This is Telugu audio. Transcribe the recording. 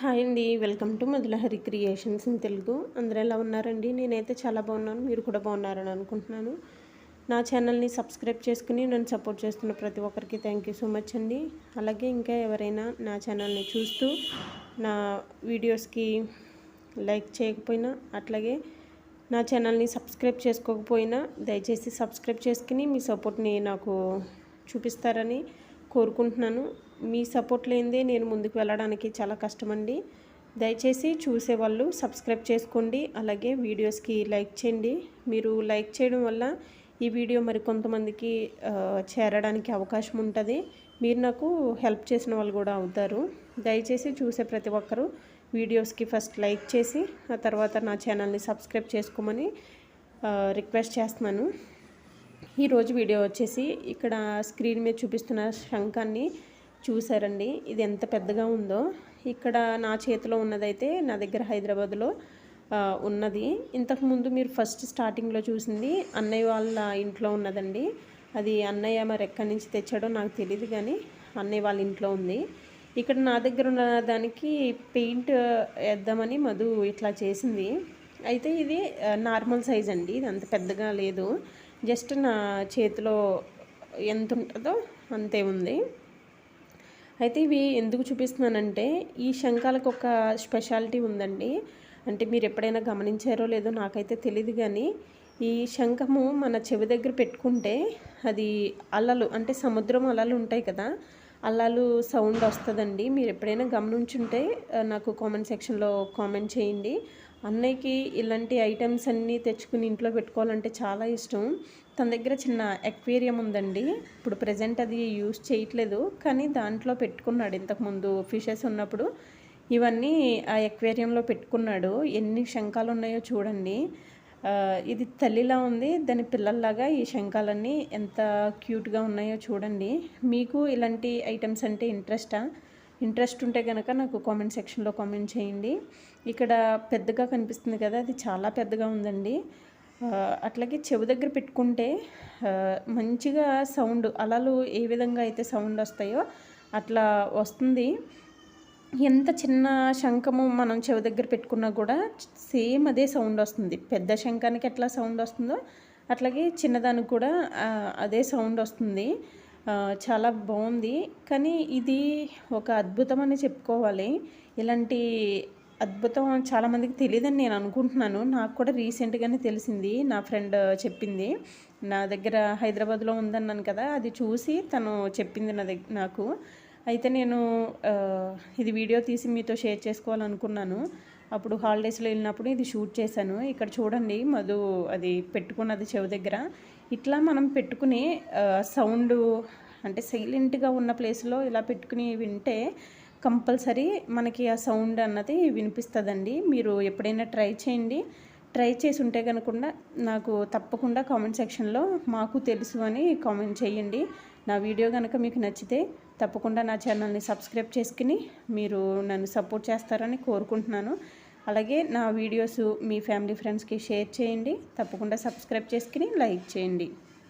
హాయ్ అండి. Welcome to Madhulahari creations in Telugu. అందరూ ఎలా ఉన్నారండి? నేనైతే చాలా బాగున్నాను. మీరు కూడా బాగున్నారని అనుకుంటున్నాను. నా ఛానల్ని సబ్స్క్రైబ్ చేసుకుని నన్ను సపోర్ట్ చేస్తున్న ప్రతి ఒక్కరికి థ్యాంక్ యూ సో మచ్ అండి. అలాగే ఇంకా ఎవరైనా నా ఛానల్ని చూస్తూ నా వీడియోస్కి లైక్ చేయకపోయినా అట్లాగే నా ఛానల్ని సబ్స్క్రైబ్ చేసుకోకపోయినా దయచేసి సబ్స్క్రైబ్ చేసుకుని మీ సపోర్ట్ని నాకు చూపిస్తారని కోరుకుంటున్నాను. మీ సపోర్ట్ లేనిదే నేను ముందుకు వెళ్ళడానికి చాలా కష్టమండి. దయచేసి చూసేవాళ్ళు సబ్స్క్రైబ్ చేసుకోండి. అలాగే వీడియోస్కి లైక్ చేయండి. మీరు లైక్ చేయడం వల్ల ఈ వీడియో మరి కొంతమందికి చేరడానికి అవకాశం ఉంటుంది. మీరు నాకు హెల్ప్ చేసిన వాళ్ళు కూడా అవుతారు. దయచేసి చూసే ప్రతి ఒక్కరూ వీడియోస్కి ఫస్ట్ లైక్ చేసి ఆ తర్వాత నా ఛానల్ని సబ్స్క్రైబ్ చేసుకోమని రిక్వెస్ట్ చేస్తున్నాను. ఈరోజు వీడియో వచ్చేసి ఇక్కడ స్క్రీన్ మీద చూపిస్తున్న శంఖాన్ని చూసారండి ఇది ఎంత పెద్దగా ఉందో. ఇక్కడ నా చేతిలో ఉన్నదైతే నా దగ్గర హైదరాబాద్లో ఉన్నది. ఇంతకుముందు మీరు ఫస్ట్ స్టార్టింగ్లో చూసింది అన్నయ్య వాళ్ళ ఇంట్లో ఉన్నదండి. అది అన్నయ్య మరి ఎక్కడి నుంచి తెచ్చాడో నాకు తెలియదు కానీ అన్నయ్య వాళ్ళ ఇంట్లో ఉంది. ఇక్కడ నా దగ్గర ఉన్న దానికి పెయింట్ వేద్దామని మధు ఇట్లా చేసింది. అయితే ఇది నార్మల్ సైజ్ అండి. ఇది అంత పెద్దగా లేదు. జస్ట్ నా చేతిలో ఎంత ఉంటుందో అంతే ఉంది. అయితే ఇవి ఎందుకు చూపిస్తున్నానంటే ఈ శంఖాలకు ఒక స్పెషాలిటీ ఉందండి. అంటే మీరు ఎప్పుడైనా గమనించారో లేదో నాకైతే తెలియదు కానీ ఈ శంఖము మన చెవి దగ్గర పెట్టుకుంటే అది అలలు అంటే సముద్రం అలలు ఉంటాయి కదా అలలు సౌండ్ వస్తుందండి. మీరు ఎప్పుడైనా గమనించుంటే నాకు కామెంట్ సెక్షన్లో కామెంట్ చేయండి. అన్నయ్యకి ఇలాంటి ఐటమ్స్ అన్నీ తెచ్చుకుని ఇంట్లో పెట్టుకోవాలంటే చాలా ఇష్టం. తన దగ్గర చిన్న ఎక్వేరియం ఉందండి. ఇప్పుడు ప్రజెంట్ అది యూస్ చేయట్లేదు. కానీ దాంట్లో పెట్టుకున్నాడు ఇంతకుముందు ఫిషెస్ ఉన్నప్పుడు. ఇవన్నీ ఆ ఎక్వేరియంలో పెట్టుకున్నాడు. ఎన్ని శంఖాలు ఉన్నాయో చూడండి. ఇది తల్లిలా ఉంది. దాని పిల్లల్లాగా ఈ శంఖాలన్నీ ఎంత క్యూట్గా ఉన్నాయో చూడండి. మీకు ఇలాంటి ఐటమ్స్ అంటే ఇంట్రెస్టా? ఇంట్రెస్ట్ ఉంటే కనుక నాకు కామెంట్ సెక్షన్లో కామెంట్ చేయండి. ఇక్కడ పెద్దగా కనిపిస్తుంది కదా అది చాలా పెద్దగా ఉందండి. అట్లాగే చెవి దగ్గర పెట్టుకుంటే మంచిగా సౌండ్ అలలు ఏ విధంగా అయితే సౌండ్ వస్తాయో అట్లా వస్తుంది. ఎంత చిన్న శంఖము మనం చెవి దగ్గర పెట్టుకున్నా కూడా సేమ్ అదే సౌండ్ వస్తుంది. పెద్ద శంఖానికి ఎట్లా సౌండ్ వస్తుందో అట్లాగే చిన్నదానికి కూడా అదే సౌండ్ వస్తుంది. చాలా బాగుంది. కానీ ఇది ఒక అద్భుతం అని చెప్పుకోవాలి. ఇలాంటి అద్భుతం చాలామందికి తెలియదని నేను అనుకుంటున్నాను. నాకు కూడా రీసెంట్గానే తెలిసింది. నా ఫ్రెండ్ చెప్పింది. నా దగ్గర హైదరాబాద్లో ఉందన్నాను కదా అది చూసి తను చెప్పింది నా దగ్గర నాకు. అయితే నేను ఇది వీడియో తీసి మీతో షేర్ చేసుకోవాలనుకున్నాను. అప్పుడు హాలిడేస్లో వెళ్ళినప్పుడు ఇది షూట్ చేశాను. ఇక్కడ చూడండి మధు అది పెట్టుకున్నది చెవి దగ్గర. ఇట్లా మనం పెట్టుకుని సౌండ్ అంటే సైలెంట్గా ఉన్న ప్లేస్లో ఇలా పెట్టుకుని వింటే కంపల్సరీ మనకి ఆ సౌండ్ అన్నది వినిపిస్తుందండి. మీరు ఎప్పుడైనా ట్రై చేయండి. ట్రై చేసి ఉంటే కనుకుండా నాకు తప్పకుండా కామెంట్ సెక్షన్లో మాకు తెలుసు అని కామెంట్ చేయండి. నా వీడియో కనుక మీకు నచ్చితే తప్పకుండా నా ఛానల్ని సబ్స్క్రైబ్ చేసుకుని మీరు నన్ను సపోర్ట్ చేస్తారని కోరుకుంటున్నాను. అలాగే నా వీడియోస్ మీ ఫ్యామిలీ ఫ్రెండ్స్కి షేర్ చేయండి. తప్పకుండా సబ్స్క్రైబ్ చేసుకుని లైక్ చేయండి.